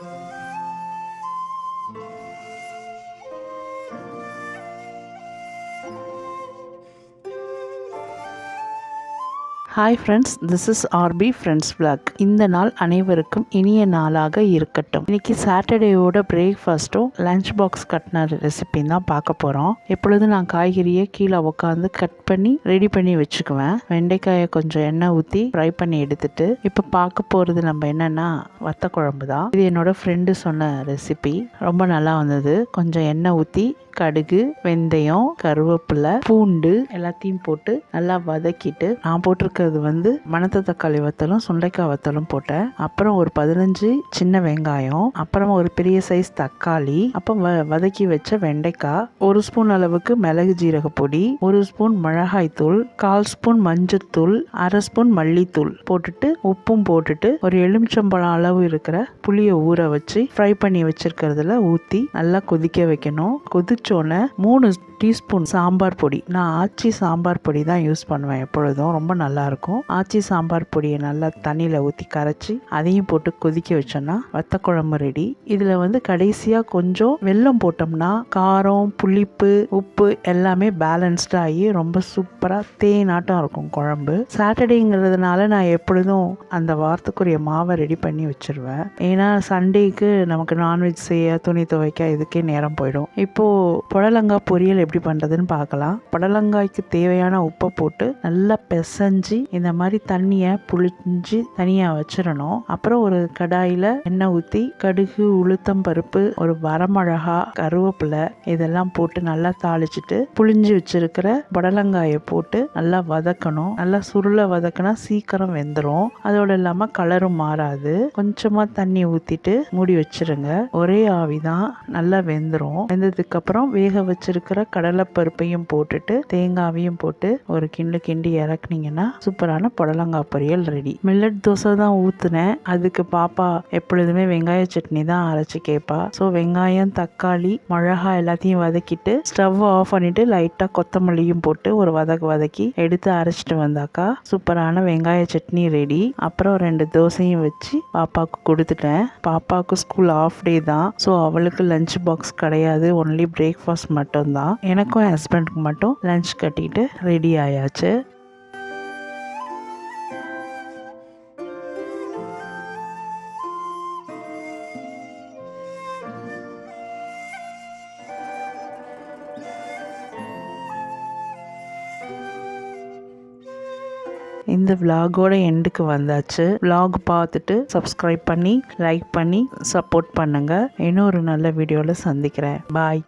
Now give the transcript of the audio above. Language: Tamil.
Thank you. Hi friends this is R P friends vlog. இந்த நாள் அனைவருக்கும் இனிய நாளாக இருக்கட்டும். இன்னைக்கு சாட்டர்டேவோட பிரேக்ஃபாஸ்ட்டும் லஞ்ச் பாக்ஸ் கட்டின ரெசிபின்னு தான் பார்க்க போகிறோம் எப்பொழுதும் நான் காய்கறியை கீழே உட்காந்து கட் பண்ணி ரெடி பண்ணி வச்சுக்குவேன். வெண்டைக்காயை கொஞ்சம் எண்ணெய் ஊற்றி ஃப்ரை பண்ணி எடுத்துட்டு இப்போ பார்க்க போகிறது நம்ம என்னென்னா வத்த குழம்பு தான். இது என்னோட ஃப்ரெண்டு சொன்ன ரெசிபி ரொம்ப நல்லா வந்தது. கொஞ்சம் எண்ணெய் ஊற்றி கடுகு வெந்தயம் கருவேப்பிலை பூண்டு எல்லாத்தையும் போட்டு நல்லா வதக்கிட்டு நான் போட்டிருக்கிறது வந்து மணத்த தக்காளி வத்தலும் சுண்டைக்காய் வத்தலும் போட்டேன். அப்புறம் ஒரு பதினஞ்சு சின்ன வெங்காயம் அப்புறம் ஒரு பெரிய சைஸ் தக்காளி அப்புறம் வ வதக்கி வச்ச வெண்டைக்காய் ஒரு ஸ்பூன் அளவுக்கு மிளகு ஜீரக பொடி ஒரு ஸ்பூன் மிளகாய்த்தூள் கால் ஸ்பூன் மஞ்சத்தூள் அரை ஸ்பூன் மல்லித்தூள் போட்டுட்டு உப்பும் போட்டுட்டு ஒரு எலுமிச்சம்பழம் அளவு இருக்கிற புளியை ஊற வச்சு ஃப்ரை பண்ணி வச்சிருக்கிறதுல ஊற்றி நல்லா கொதிக்க வைக்கணும். கொதிச்சோன்னே மூணு டீஸ்பூன் சாம்பார் பொடி. நான் ஆச்சி சாம்பார் பொடி தான் யூஸ் பண்ணுவேன் எப்பொழுதும். ரொம்ப நல்லாயிருக்கும். ஆச்சி சாம்பார் பொடியை நல்லா தண்ணியில் ஊற்றி கரைச்சி அதையும் போட்டு கொதிக்க வச்சோன்னா வத்த குழம்பு ரெடி இதில் வந்து கடைசியாக கொஞ்சம் வெல்லம் போட்டோம்னா காரம் புளிப்பு உப்பு எல்லாமே பேலன்ஸ்டாகி ரொம்ப சூப்பராக தேனாட்டம் இருக்கும் குழம்பு. சாட்டர்டேங்கிறதுனால நான் எப்பொழுதும் அந்த வாரத்துக்குரிய மாவை ரெடி பண்ணி வச்சிருவேன். ஏன்னா சண்டேக்கு நமக்கு நான்வெஜ் செய்ய துணி துவைக்க இதுக்கே நேரம் போயிடும். இப்போது புடலங்காய் பொரியல் எப்படி பண்ணுறதுன்னு பார்க்கலாம். புடலங்காய்க்கு தேவையான உப்பை போட்டு நல்லா பிசைஞ்சு இந்த மாதிரி தண்ணியை புளிஞ்சு தனியாக வச்சிடணும். அப்புறம் ஒரு கடாயில் எண்ணெய் ஊற்றி கடுகு உளுத்தம் பருப்பு ஒரு வரமிளகா கருவேப்பிலை இதெல்லாம் போட்டு நல்லா தாளிச்சிட்டு புளிஞ்சு வச்சிருக்கிற புடலங்காயை போட்டு நல்லா வதக்கணும். நல்லா சுருளை வதக்கினா சீக்கிரம் வெந்துடும் அதோடு இல்லாமல் கலரும் மாறாது. கொஞ்சமாக தண்ணி ஊற்றிட்டு மூடி வச்சிருங்க. ஒரே ஆவி தான் நல்லா வெந்துடும் வெந்ததுக்கு அப்புறம் வேக வச்சிருக்கிற கடலைப்பருப்பையும் போட்டுட்டு தேங்காவையும் போட்டு ஒரு கிண்டு கிண்டி இறக்குனீங்கன்னா சூப்பரான புடலங்காய் பொரியல் ரெடி. மில்லட் தோசை தான் ஊற்றுனேன் அதுக்கு பாப்பா எப்பொழுதுமே வெங்காய சட்னி தான் அரைச்சி கேட்பா ஸோ வெங்காயம் தக்காளி மிளகா எல்லாத்தையும் வதக்கிட்டு ஸ்டவ் ஆஃப் பண்ணிட்டு லைட்டாக கொத்தமல்லியும் போட்டு ஒரு வதக்கு வதக்கி எடுத்து அரைச்சிட்டு வந்தாக்கா சூப்பரான வெங்காய சட்னி ரெடி. அப்புறம் ரெண்டு தோசையும் வச்சு பாப்பாவுக்கு கொடுத்துட்டேன். பாப்பாவுக்கு ஸ்கூல் ஆஃப் டே தான். ஸோ அவளுக்கு லஞ்ச் பாக்ஸ் கிடையாது. ஒன்லி பிரேக்ஃபாஸ்ட் மட்டும்தான். எனக்கும் ஹஸ்பண்டுக்கு மட்டும் லஞ்ச் கட்டிட்டு ரெடி ஆயாச்சு. இந்த விலாகோட எண்டுக்கு வந்தாச்சு. விலாக் பார்த்துட்டு சப்ஸ்கிரைப் பண்ணி லைக் பண்ணி சப்போர்ட் பண்ணுங்கள் இன்னும் ஒரு நல்ல வீடியோவில் சந்திக்கிறேன். பாய்